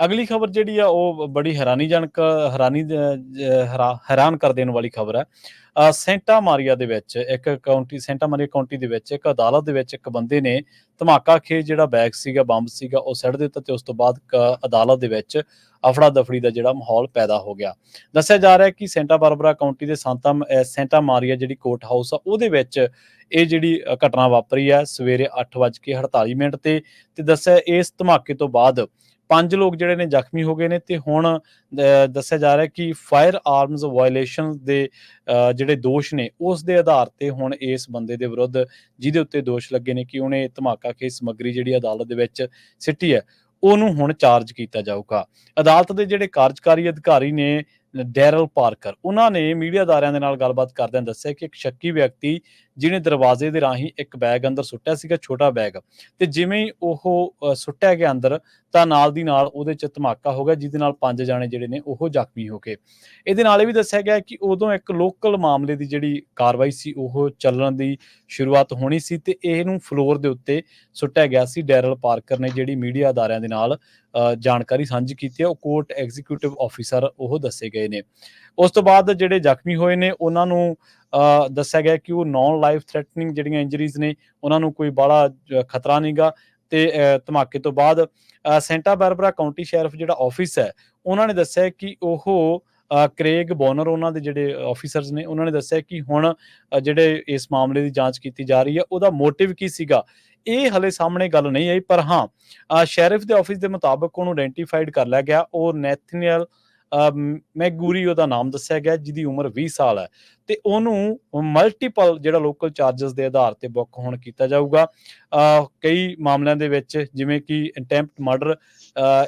ਅਗਲੀ ਖਬਰ ਜਿਹੜੀ ਆ ਉਹ ਬੜੀ ਹੈਰਾਨੀਜਨਕ ਹੈਰਾਨੀ ਦ- ਜ- ਹੈਰਾਨ ਕਰ ਦੇਣ ਵਾਲੀ ਖਬਰ ਹੈ। ਸੈਂਟਾ ਮਾਰੀਆ ਦੇ ਵਿੱਚ ਇੱਕ ਕਾਉਂਟੀ ਸੈਂਟਾ ਮਾਰੀਆ ਕਾਉਂਟੀ ਦੇ ਵਿੱਚ ਇੱਕ ਅਦਾਲਤ ਦੇ ਵਿੱਚ ਇੱਕ ਬੰਦੇ ਨੇ ਧਮਾਕਾ ਖੇਜ ਜਿਹੜਾ ਬੈਗ ਸੀਗਾ ਬੰਬ ਸੀਗਾ ਉਹ ਸੱਟ ਦਿੱਤਾ ਤੇ ਉਸ ਤੋਂ ਬਾਅਦ ਅਦਾਲਤ ਦੇ ਵਿੱਚ ਅਫੜਾ ਦਫੜੀ ਦਾ ਜਿਹੜਾ ਮਾਹੌਲ ਪੈਦਾ ਹੋ ਗਿਆ। ਦੱਸਿਆ ਜਾ ਰਿਹਾ ਹੈ ਕਿ ਸੈਂਟਾ ਬਾਰਬਰਾ ਕਾਉਂਟੀ ਦੇ ਸੰਤਾ ਅ, ਸੈਂਟਾ ਮਾਰੀਆ ਜਿਹੜੀ ਕੋਰਟ ਹਾਊਸ ਆ ਉਹਦੇ ਵਿੱਚ ਇਹ ਜਿਹੜੀ ਘਟਨਾ ਵਾਪਰੀ ਹੈ ਸਵੇਰੇ 8:48 ਮਿੰਟ ਤੇ ਤੇ ਦੱਸਿਆ ਇਸ ਧਮਾਕੇ ਤੋਂ ਬਾਅਦ ਪੰਜ ਲੋਕ ਜਿਹੜੇ ਨੇ ਜ਼ਖਮੀ ਹੋ ਗਏ ਨੇ ਤੇ ਹੁਣ ਦੱਸਿਆ ਜਾ ਰਿਹਾ ਕਿ ਫਾਇਰ ਆਰਮਸ ਵਾਇਲੇਸ਼ਨ ਦੇ ਜਿਹੜੇ ਦੋਸ਼ ਨੇ, ਉਸ ਦੇ ਆਧਾਰ ਤੇ ਹੁਣ ਇਸ ਬੰਦੇ ਦੇ ਵਿਰੁੱਧ ਜਿਹਦੇ ਉੱਤੇ ਦੋਸ਼ ਲੱਗੇ ਨੇ ਕਿ ਉਹਨੇ ਧਮਾਕਾ ਕੇ ਸਮੱਗਰੀ ਜਿਹੜੀ ਅਦਾਲਤ ਦੇ ਵਿੱਚ ਸਿੱਟੀ ਹੈ, ਉਹਨੂੰ ਹੁਣ ਚਾਰਜ ਕੀਤਾ ਜਾਊਗਾ। ਅਦਾਲਤ ਦੇ ਜਿਹੜੇ ਕਾਰਜਕਾਰੀ ਅਧਿਕਾਰੀ ਨੇ, ਡੈਰਲ ਪਾਰਕਰ, ਉਹਨਾਂ ਨੇ ਮੀਡੀਆ ਅਦਾਰਿਆਂ ਦੇ ਨਾਲ ਗੱਲਬਾਤ ਕਰਦਿਆਂ ਦੱਸਿਆ ਕਿ ਇੱਕ ਸ਼ੱਕੀ ਵਿਅਕਤੀ ਜਿਹਨੇ ਦਰਵਾਜ਼ੇ ਦੇ ਰਾਹੀਂ ਇੱਕ ਬੈਗ ਅੰਦਰ ਸੁੱਟਿਆ ਸੀਗਾ ਛੋਟਾ ਬੈਗ। ਤੇ ਜਿਵੇਂ ਹੀ ਉਹ ਸੁੱਟਿਆ ਗਿਆ ਅੰਦਰ ਤਾਂ ਨਾਲ ਦੀ ਨਾਲ ਉਹਦੇ ਚ ਧਮਾਕਾ ਹੋ ਗਿਆ ਜਿਹਦੇ ਨਾਲ ਪੰਜ ਜਾਣੇ ਜਿਹੜੇ ਨੇ ਉਹ ਜ਼ਖਮੀ ਹੋ ਗਏ। ਇਹਦੇ ਨਾਲ ਇਹ ਵੀ ਦੱਸਿਆ ਗਿਆ ਕਿ ਉਦੋਂ ਇੱਕ ਲੋਕਲ ਮਾਮਲੇ ਦੀ ਜਿਹੜੀ ਕਾਰਵਾਈ ਸੀ ਉਹ ਚੱਲਣ ਦੀ ਸ਼ੁਰੂਆਤ ਹੋਣੀ ਸੀ ਤੇ ਇਹਨੂੰ ਫਲੋਰ ਦੇ ਉੱਤੇ ਸੁੱਟਿਆ ਗਿਆ ਸੀ। ਡੈਰਲ ਪਾਰਕਰ ਨੇ ਜਿਹੜੀ ਮੀਡੀਆ ਅਦਾਰਿਆਂ ਦੇ ਨਾਲ ਅ, ਜਾਣਕਾਰੀ ਸਾਂਝੀ ਕੀਤੀ ਹੈ ਉਹ ਕੋਰਟ ਐਗਜ਼ੀਕਿਊਟਿਵ ਆਫੀਸਰ ਉਹ ਦੱਸੇ ਗਏ ਨੇ। ਉਸ ਤੋਂ ਬਾਅਦ ਜਿਹੜੇ ਜ਼ਖਮੀ ਹੋਏ ਨੇ ਉਹਨਾਂ ਨੂੰ ਦੱਸਿਆ ਗਿਆ ਕਿ ਉਹ ਨੌਨ ਲਾਈਫ ਥ੍ਰੈਟਨਿੰਗ ਜਿਹੜੀਆਂ ਇੰਜਰੀਜ਼ ਨੇ ਉਹਨਾਂ ਨੂੰ ਕੋਈ ਬਾਹਲਾ ਖਤਰਾ ਨਹੀਂਗਾ। ਤੇ ਅ, ਧਮਾਕੇ ਤੋਂ ਬਾਅਦ ਸੈਂਟਾ ਬਾਰਬਰਾ ਕਾਉਂਟੀ ਸ਼ੈਰਿਫ ਜਿਹੜਾ ਆਫਿਸ ਹੈ ਉਹਨਾਂ ਨੇ ਦੱਸਿਆ ਕਿ ਉਹ ਅ, ਕ੍ਰੇਗ ਬੋਨਰ ਉਹਨਾਂ ਦੇ ਜਿਹੜੇ ਆਫੀਸਰਸ ਨੇ ਉਹਨਾਂ ਨੇ ਦੱਸਿਆ ਕਿ ਹੁਣ ਜਿਹੜੇ ਇਸ ਮਾਮਲੇ ਦੀ ਜਾਂਚ ਕੀਤੀ ਜਾ ਰਹੀ ਹੈ ਉਹਦਾ ਮੋਟਿਵ ਕੀ ਸੀਗਾ? ਇਹ ਹਲੇ ਸਾਹਮਣੇ ਗੱਲ ਨਹੀਂ ਆਈ ਪਰ ਹਾਂ ਅ, ਸ਼ੈਰਿਫ ਦੇ ਆਫਿਸ ਦੇ ਮੁਤਾਬਕ ਉਹਨੂੰ ਆਇਡੈਂਟੀਫਾਈਡ ਕਰ ਲਿਆ ਗਿਆ। ਉਹ ਨੈਥਨੀਅਲ ਮੈਗੂਰੀ ਉਹਦਾ ਨਾਮ ਦੱਸਿਆ ਗਿਆ ਜਿਹਦੀ ਉਮਰ 20 ਸਾਲ ਹੈ। ਤੇ ਉਹਨੂੰ ਮਲਟੀਪਲ ਜਿਹੜਾ ਲੋਕਲ ਚਾਰजेस ਦੇ ਆਧਾਰ ਤੇ ਬੁੱਕ ਹੋਣ ਕੀਤਾ ਜਾਊਗਾ। ਕਈ ਮਾਮਲਿਆਂ ਦੇ ਵਿੱਚ ਜਿਵੇਂ ਕਿ ਅਟੈਂਪਟ ਮਰਡਰ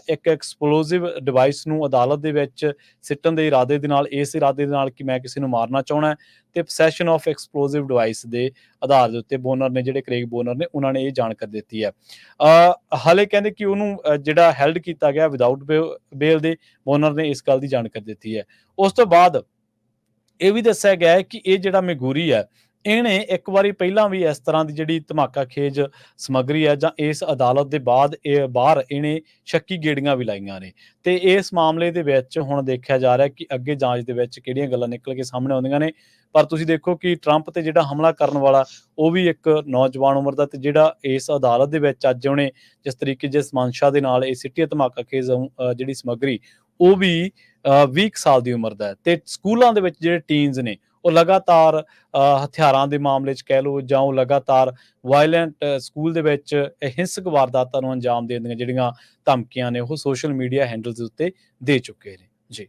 ਇੱਕ ਐਕਸਪਲੋਸਿਵ ਡਿਵਾਈਸ ਨੂੰ ਅਦਾਲਤ ਦੇ ਵਿੱਚ ਸਿੱਟਣ ਦੇ ਇਰਾਦੇ ਦੇ ਨਾਲ, ਇਸ ਇਰਾਦੇ ਦੇ ਨਾਲ ਕਿ ਮੈਂ ਕਿਸੇ ਨੂੰ ਮਾਰਨਾ ਚਾਹਣਾ ਤੇ ਪੋਸੈਸ਼ਨ ਆਫ ਐਕਸਪਲੋਸਿਵ ਡਿਵਾਈਸ ਦੇ ਆਧਾਰ ਦੇ ਉੱਤੇ ਬੋਨਰ ਨੇ ਜਿਹੜੇ ਕ੍ਰੇਗ ਬੋਨਰ ਨੇ, ਉਹਨਾਂ ਨੇ ਇਹ ਜਾਣਕਾਰੀ ਦਿੱਤੀ ਹੈ। ਹਾਲੇ ਕਹਿੰਦੇ ਕਿ ਉਹਨੂੰ ਜਿਹੜਾ ਹੈਲਡ ਕੀਤਾ ਗਿਆ ਵਿਦਆਊਟ ਬੇਲ ਦੇ ਬੋਨਰ ਨੇ ਇਸ ਗੱਲ ਦੀ ਜਾਣਕਾਰੀ ਦਿੱਤੀ ਹੈ। ਉਸ ਤੋਂ ਬਾਅਦ ਇਹ ਵੀ ਦੱਸਿਆ ਗਿਆ ਹੈ ਕਿ ਇਹ ਜਿਹੜਾ ਮੈਗੂਰੀ ਹੈ, ਇਹਨੇ ਇੱਕ ਵਾਰੀ ਪਹਿਲਾਂ ਵੀ ਇਸ ਤਰ੍ਹਾਂ ਦੀ ਜਿਹੜੀ ਧਮਾਕਾ ਖੇਜ ਸਮੱਗਰੀ ਹੈ ਜਾਂ ਇਸ ਅਦਾਲਤ ਦੇ ਬਾਅਦ ਇਹ ਬਾਹਰ ਇਹਨੇ ਸ਼ੱਕੀ ਗੇੜੀਆਂ ਵੀ ਲਾਈਆਂ ਨੇ। ਤੇ ਇਸ ਮਾਮਲੇ ਦੇ ਵਿੱਚ ਹੁਣ ਦੇਖਿਆ ਜਾ ਰਿਹਾ ਕਿ ਅੱਗੇ ਜਾਂਚ ਦੇ ਵਿੱਚ ਕਿਹੜੀਆਂ ਗੱਲਾਂ ਨਿਕਲ ਕੇ ਸਾਹਮਣੇ ਆਉਂਦੀਆਂ ਨੇ। ਪਰ ਤੁਸੀਂ ਦੇਖੋ ਕਿ ਟਰੰਪ ਤੇ ਜਿਹੜਾ ਹਮਲਾ ਕਰਨ ਵਾਲਾ, ਉਹ ਵੀ ਇੱਕ ਨੌਜਵਾਨ ਉਮਰ ਦਾ ਤੇ ਜਿਹੜਾ ਇਸ ਅਦਾਲਤ ਦੇ ਵਿੱਚ ਅੱਜ ਉਹਨੇ ਜਿਸ ਤਰੀਕੇ ਜਿਸ ਮਨਸ਼ਾ ਦੇ ਨਾਲ ਇਹ ਸਿੱਟੀ ਧਮਾਕਾ ਖੇਜ ਜਿਹੜੀ ਸਮੱਗਰੀ ਉਹ ਵੀ 20 ਕੁ ਸਾਲ ਦੀ ਉਮਰ ਦਾ ਹੈ। ਤੇ ਸਕੂਲਾਂ ਦੇ ਵਿੱਚ ਜਿਹੜੇ ਟੀਨਸ ਨੇ, ਉਹ ਲਗਾਤਾਰ ਹਥਿਆਰਾਂ ਦੇ ਮਾਮਲੇ 'ਚ ਕਹਿ ਲਓ ਜਾਂ ਉਹ ਲਗਾਤਾਰ ਵਾਇਲੈਂਟ ਸਕੂਲ ਦੇ ਵਿੱਚ ਇਹ ਹਿੰਸਕ ਵਾਰਦਾਤਾਂ ਨੂੰ ਅੰਜਾਮ ਦੇਣ ਦੀਆਂ ਜਿਹੜੀਆਂ ਧਮਕੀਆਂ ਨੇ, ਉਹ ਸੋਸ਼ਲ ਮੀਡੀਆ ਹੈਂਡਲਸ ਉੱਤੇ ਦੇ ਚੁੱਕੇ ਨੇ। ਜੀ।